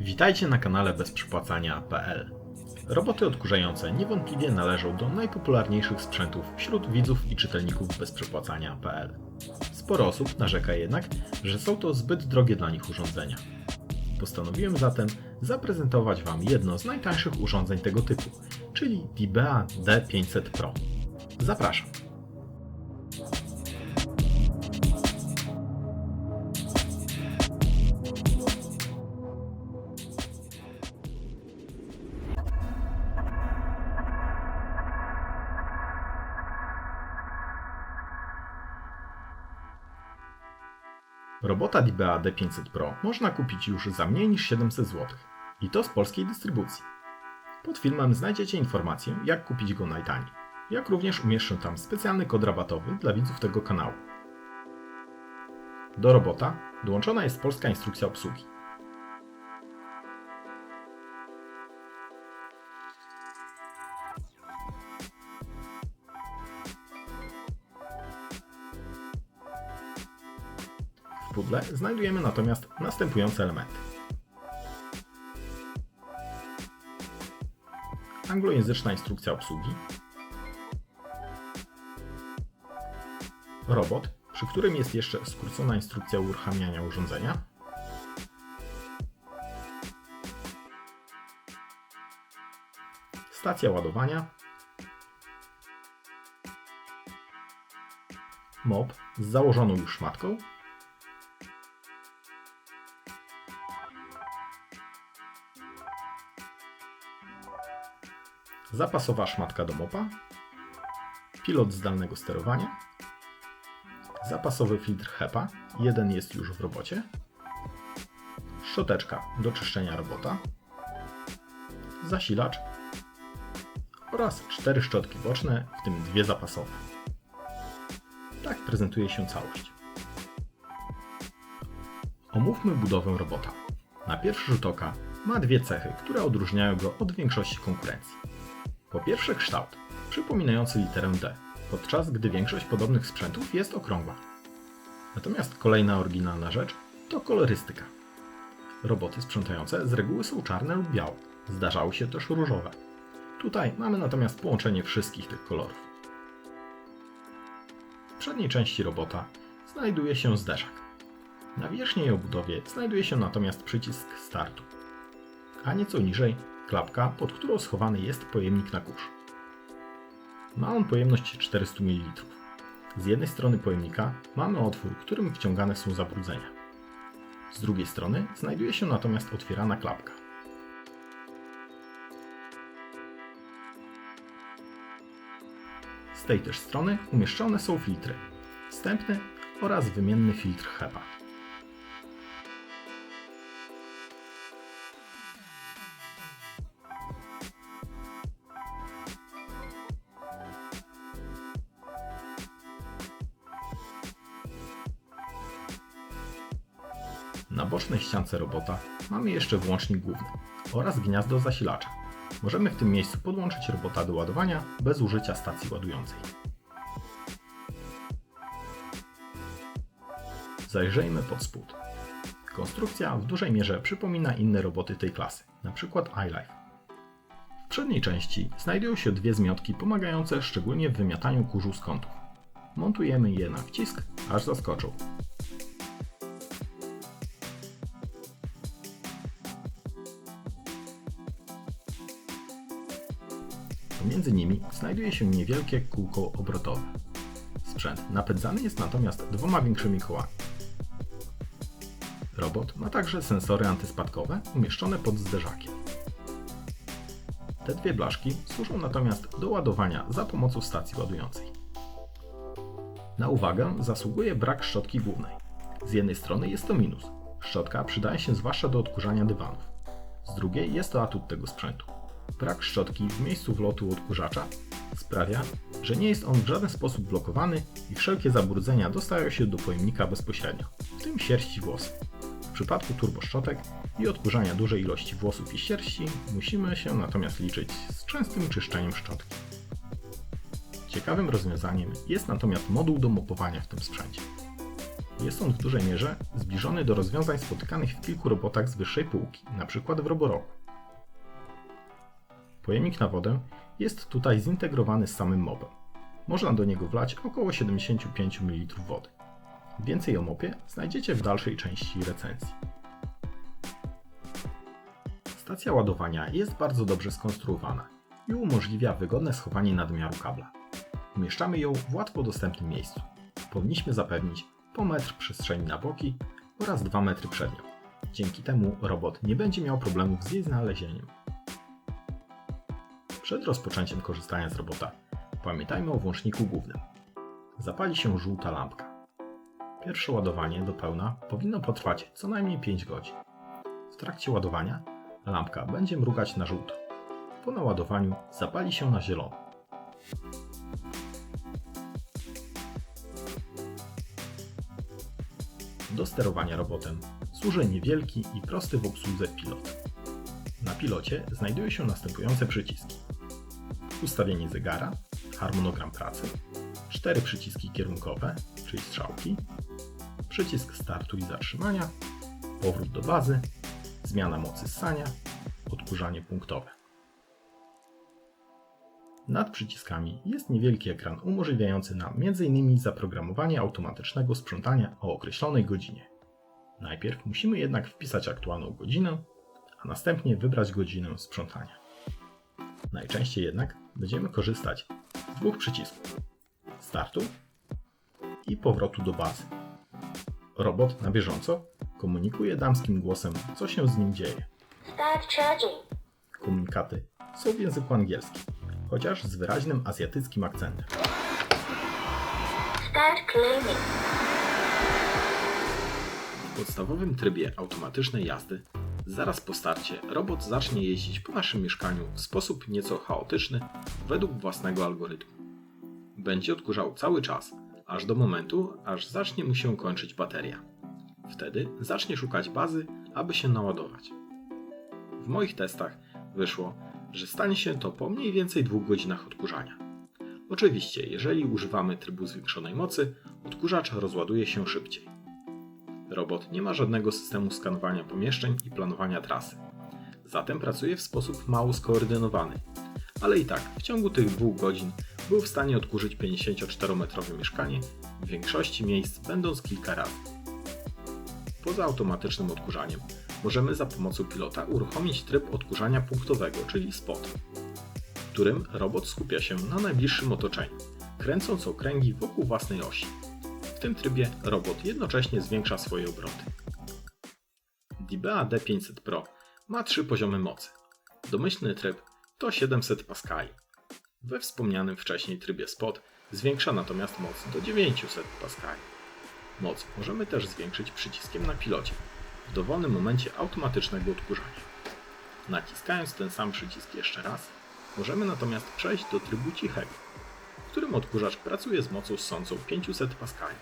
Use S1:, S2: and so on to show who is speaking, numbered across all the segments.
S1: Witajcie na kanale bezprzypłacania.pl. Roboty odkurzające niewątpliwie należą do najpopularniejszych sprzętów wśród widzów i czytelników bezprzypłacania.pl. Sporo osób narzeka jednak, że są to zbyt drogie dla nich urządzenia. Postanowiłem zatem zaprezentować Wam jedno z najtańszych urządzeń tego typu, czyli Dibea D500 Pro. Zapraszam. Robota Dibea D500 Pro można kupić już za mniej niż 700 zł. I to z polskiej dystrybucji. Pod filmem znajdziecie informację, jak kupić go najtaniej. Jak również umieszczę tam specjalny kod rabatowy dla widzów tego kanału. Do robota dołączona jest polska instrukcja obsługi. W pudle znajdujemy natomiast następujące elementy. Anglojęzyczna instrukcja obsługi. Robot, przy którym jest jeszcze skrócona instrukcja uruchamiania urządzenia. Stacja ładowania. Mop z założoną już szmatką zapasowa szmatka do mopa, pilot zdalnego sterowania, zapasowy filtr HEPA, jeden jest już w robocie, szczoteczka do czyszczenia robota, zasilacz oraz cztery szczotki boczne, w tym dwie zapasowe. Tak prezentuje się całość. Omówmy budowę robota. Na pierwszy rzut oka ma dwie cechy, które odróżniają go od większości konkurencji. Po pierwsze kształt, przypominający literę D, podczas gdy większość podobnych sprzętów jest okrągła. Natomiast kolejna oryginalna rzecz to kolorystyka. Roboty sprzątające z reguły są czarne lub białe, zdarzały się też różowe. Tutaj mamy natomiast połączenie wszystkich tych kolorów. W przedniej części robota znajduje się zderzak. Na wierzchniej obudowie znajduje się natomiast przycisk startu, a nieco niżej klapka, pod którą schowany jest pojemnik na kurz. Ma on pojemność 400 ml. Z jednej strony pojemnika mamy otwór, którym wciągane są zabrudzenia. Z drugiej strony znajduje się natomiast otwierana klapka. Z tej też strony umieszczone są filtry wstępny oraz wymienny filtr HEPA. Na bocznej ściance robota mamy jeszcze włącznik główny oraz gniazdo zasilacza. Możemy w tym miejscu podłączyć robota do ładowania bez użycia stacji ładującej. Zajrzyjmy pod spód. Konstrukcja w dużej mierze przypomina inne roboty tej klasy, np. iLife. W przedniej części znajdują się dwie zmiotki pomagające szczególnie w wymiataniu kurzu z kątów. Montujemy je na wcisk, aż zaskoczą. Pomiędzy nimi znajduje się niewielkie kółko obrotowe. Sprzęt napędzany jest natomiast dwoma większymi kołami. Robot ma także sensory antyspadkowe umieszczone pod zderzakiem. Te dwie blaszki służą natomiast do ładowania za pomocą stacji ładującej. Na uwagę zasługuje brak szczotki głównej. Z jednej strony jest to minus. Szczotka przydaje się zwłaszcza do odkurzania dywanów. Z drugiej jest to atut tego sprzętu. Brak szczotki w miejscu wlotu odkurzacza sprawia, że nie jest on w żaden sposób blokowany i wszelkie zabrudzenia dostają się do pojemnika bezpośrednio, w tym sierść i włosy. W przypadku turboszczotek i odkurzania dużej ilości włosów i sierści musimy się natomiast liczyć z częstym czyszczeniem szczotki. Ciekawym rozwiązaniem jest natomiast moduł do mopowania w tym sprzęcie. Jest on w dużej mierze zbliżony do rozwiązań spotykanych w kilku robotach z wyższej półki, np. w Roboroku. Pojemnik na wodę jest tutaj zintegrowany z samym mopem. Można do niego wlać około 75 ml wody. Więcej o mopie znajdziecie w dalszej części recenzji. Stacja ładowania jest bardzo dobrze skonstruowana i umożliwia wygodne schowanie nadmiaru kabla. Umieszczamy ją w łatwo dostępnym miejscu. Powinniśmy zapewnić po metr przestrzeni na boki oraz 2 metry przed nią. Dzięki temu robot nie będzie miał problemów z jej znalezieniem. Przed rozpoczęciem korzystania z robota pamiętajmy o włączniku głównym. Zapali się żółta lampka. Pierwsze ładowanie do pełna powinno potrwać co najmniej 5 godzin. W trakcie ładowania lampka będzie mrugać na żółto. Po naładowaniu zapali się na zielono. Do sterowania robotem służy niewielki i prosty w obsłudze pilot. Na pilocie znajdują się następujące przyciski: ustawienie zegara, harmonogram pracy, cztery przyciski kierunkowe, czyli strzałki, przycisk startu i zatrzymania, powrót do bazy, zmiana mocy ssania, odkurzanie punktowe. Nad przyciskami jest niewielki ekran umożliwiający nam m.in. zaprogramowanie automatycznego sprzątania o określonej godzinie. Najpierw musimy jednak wpisać aktualną godzinę, a następnie wybrać godzinę sprzątania. Najczęściej jednak będziemy korzystać z dwóch przycisków: startu i powrotu do bazy. Robot na bieżąco komunikuje damskim głosem, co się z nim dzieje.
S2: Start charging.
S1: Komunikaty są w języku angielskim, chociaż z wyraźnym azjatyckim akcentem.
S2: Start cleaning.
S1: W podstawowym trybie automatycznej jazdy, zaraz po starcie, robot zacznie jeździć po naszym mieszkaniu w sposób nieco chaotyczny, według własnego algorytmu. Będzie odkurzał cały czas, aż do momentu, aż zacznie mu się kończyć bateria. Wtedy zacznie szukać bazy, aby się naładować. W moich testach wyszło, że stanie się to po mniej więcej dwóch godzinach odkurzania. Oczywiście, jeżeli używamy trybu zwiększonej mocy, odkurzacz rozładuje się szybciej. Robot nie ma żadnego systemu skanowania pomieszczeń i planowania trasy. Zatem pracuje w sposób mało skoordynowany. Ale i tak, w ciągu tych dwóch godzin był w stanie odkurzyć 54-metrowe mieszkanie, w większości miejsc będąc kilka razy. Poza automatycznym odkurzaniem, możemy za pomocą pilota uruchomić tryb odkurzania punktowego, czyli spot, w którym robot skupia się na najbliższym otoczeniu, kręcąc okręgi wokół własnej osi. Tym trybie robot jednocześnie zwiększa swoje obroty. DBA D500 Pro ma trzy poziomy mocy. Domyślny tryb to 700 paskali. We wspomnianym wcześniej trybie spot zwiększa natomiast moc do 900 paskali. Moc możemy też zwiększyć przyciskiem na pilocie w dowolnym momencie automatycznego odkurzania. Naciskając ten sam przycisk jeszcze raz, możemy natomiast przejść do trybu cichego, w którym odkurzacz pracuje z mocą ssącą 500 paskali.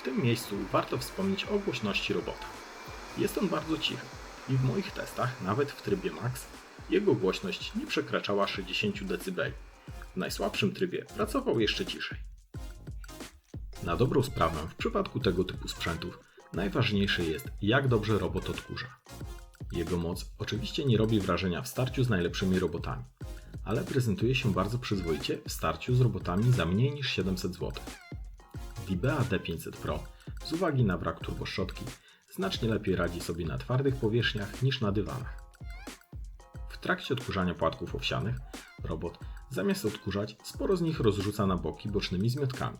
S1: W tym miejscu warto wspomnieć o głośności robota. Jest on bardzo cichy i w moich testach, nawet w trybie max, jego głośność nie przekraczała 60 dB. W najsłabszym trybie pracował jeszcze ciszej. Na dobrą sprawę, w przypadku tego typu sprzętów najważniejsze jest, jak dobrze robot odkurza. Jego moc oczywiście nie robi wrażenia w starciu z najlepszymi robotami, ale prezentuje się bardzo przyzwoicie w starciu z robotami za mniej niż 700 zł. DBA D500 Pro z uwagi na brak turboszczotki znacznie lepiej radzi sobie na twardych powierzchniach niż na dywanach. W trakcie odkurzania płatków owsianych robot zamiast odkurzać sporo z nich rozrzuca na boki bocznymi zmiotkami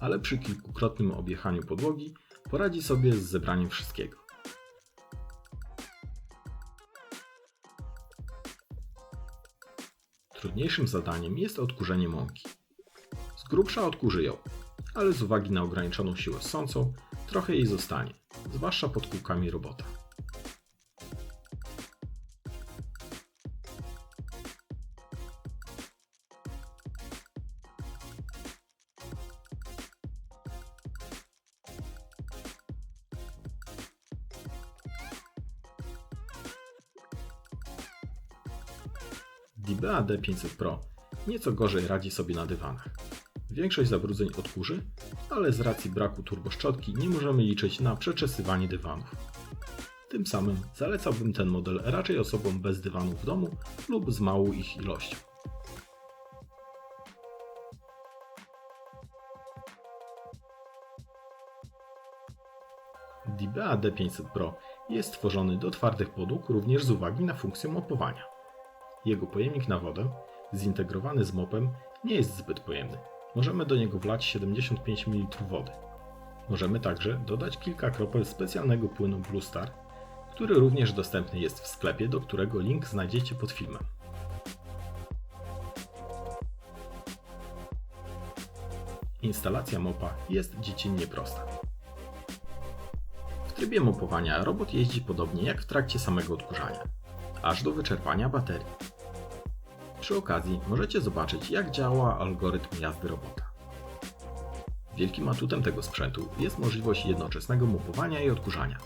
S1: ale przy kilkukrotnym objechaniu podłogi poradzi sobie z zebraniem wszystkiego. Trudniejszym zadaniem jest odkurzenie mąki. Z grubsza odkurzy ją, ale z uwagi na ograniczoną siłę ssącą, trochę jej zostanie, zwłaszcza pod kółkami robota. DBA D500 Pro nieco gorzej radzi sobie na dywanach. Większość zabrudzeń odkurzy, ale z racji braku turboszczotki nie możemy liczyć na przeczesywanie dywanów. Tym samym zalecałbym ten model raczej osobom bez dywanu w domu lub z małą ich ilością. DBA D500 Pro jest stworzony do twardych podłóg również z uwagi na funkcję mopowania. Jego pojemnik na wodę, zintegrowany z mopem, nie jest zbyt pojemny. Możemy do niego wlać 75 ml wody. Możemy także dodać kilka kropel specjalnego płynu Blue Star, który również dostępny jest w sklepie, do którego link znajdziecie pod filmem. Instalacja mopa jest dziecinnie prosta. W trybie mopowania robot jeździ podobnie jak w trakcie samego odkurzania, aż do wyczerpania baterii. Przy okazji możecie zobaczyć jak działa algorytm jazdy robota. Wielkim atutem tego sprzętu jest możliwość jednoczesnego mopowania i odkurzania.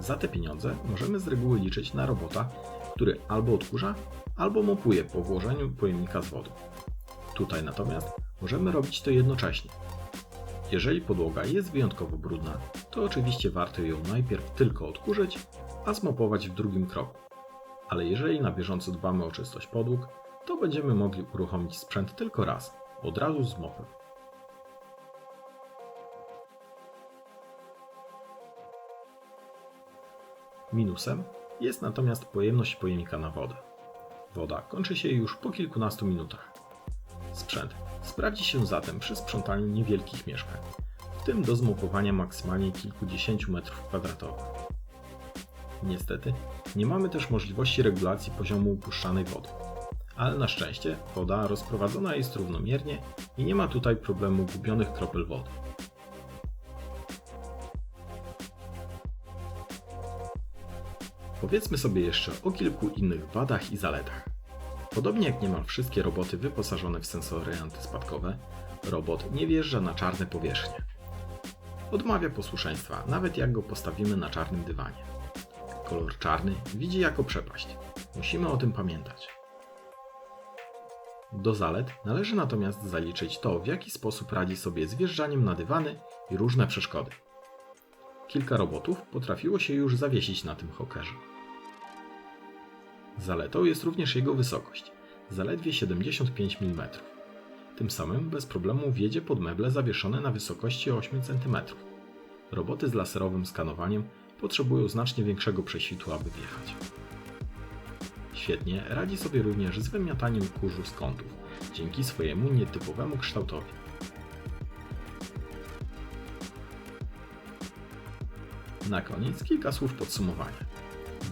S1: Za te pieniądze możemy z reguły liczyć na robota, który albo odkurza, albo mopuje po włożeniu pojemnika z wodą. Tutaj natomiast możemy robić to jednocześnie. Jeżeli podłoga jest wyjątkowo brudna, to oczywiście warto ją najpierw tylko odkurzyć, a zmopować w drugim kroku. Ale jeżeli na bieżąco dbamy o czystość podłóg, to będziemy mogli uruchomić sprzęt tylko raz, od razu z mopem. Minusem jest natomiast pojemność pojemnika na wodę. Woda kończy się już po kilkunastu minutach. Sprzęt sprawdzi się zatem przy sprzątaniu niewielkich mieszkań, w tym do zmopowania maksymalnie kilkudziesięciu metrów kwadratowych. Niestety, nie mamy też możliwości regulacji poziomu upuszczanej wody, ale na szczęście woda rozprowadzona jest równomiernie i nie ma tutaj problemu gubionych kropel wody. Powiedzmy sobie jeszcze o kilku innych wadach i zaletach. Podobnie jak niemal wszystkie roboty wyposażone w sensory antyspadkowe, robot nie wjeżdża na czarne powierzchnie. Odmawia posłuszeństwa, nawet jak go postawimy na czarnym dywanie. Kolor czarny widzi jako przepaść. Musimy o tym pamiętać. Do zalet należy natomiast zaliczyć to, w jaki sposób radzi sobie z wjeżdżaniem na dywany i różne przeszkody. Kilka robotów potrafiło się już zawiesić na tym hokerze. Zaletą jest również jego wysokość, zaledwie 75 mm. Tym samym bez problemu wjedzie pod meble zawieszone na wysokości 8 cm. Roboty z laserowym skanowaniem potrzebują znacznie większego prześwitu, aby wjechać. Świetnie radzi sobie również z wymiotaniem kurzu z kątów, dzięki swojemu nietypowemu kształtowi. Na koniec kilka słów podsumowania.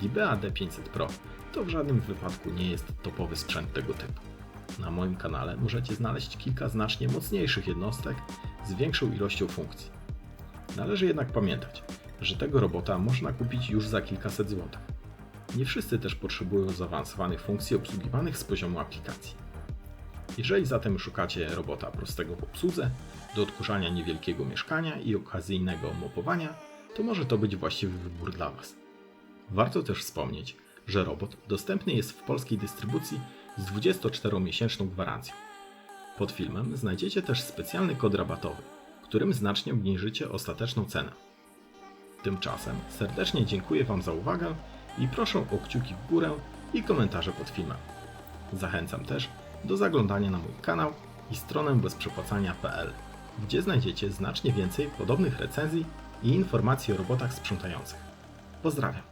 S1: DBA D500 Pro to w żadnym wypadku nie jest topowy sprzęt tego typu. Na moim kanale możecie znaleźć kilka znacznie mocniejszych jednostek z większą ilością funkcji. Należy jednak pamiętać, że tego robota można kupić już za kilkaset złotych. Nie wszyscy też potrzebują zaawansowanych funkcji obsługiwanych z poziomu aplikacji. Jeżeli zatem szukacie robota prostego w obsłudze, do odkurzania niewielkiego mieszkania i okazyjnego mopowania, to może to być właściwy wybór dla Was. Warto też wspomnieć, że robot dostępny jest w polskiej dystrybucji z 24-miesięczną gwarancją. Pod filmem znajdziecie też specjalny kod rabatowy, którym znacznie obniżycie ostateczną cenę. Tymczasem serdecznie dziękuję Wam za uwagę i proszę o kciuki w górę i komentarze pod filmem. Zachęcam też do zaglądania na mój kanał i stronę bezprzepłacania.pl, gdzie znajdziecie znacznie więcej podobnych recenzji i informacji o robotach sprzątających. Pozdrawiam!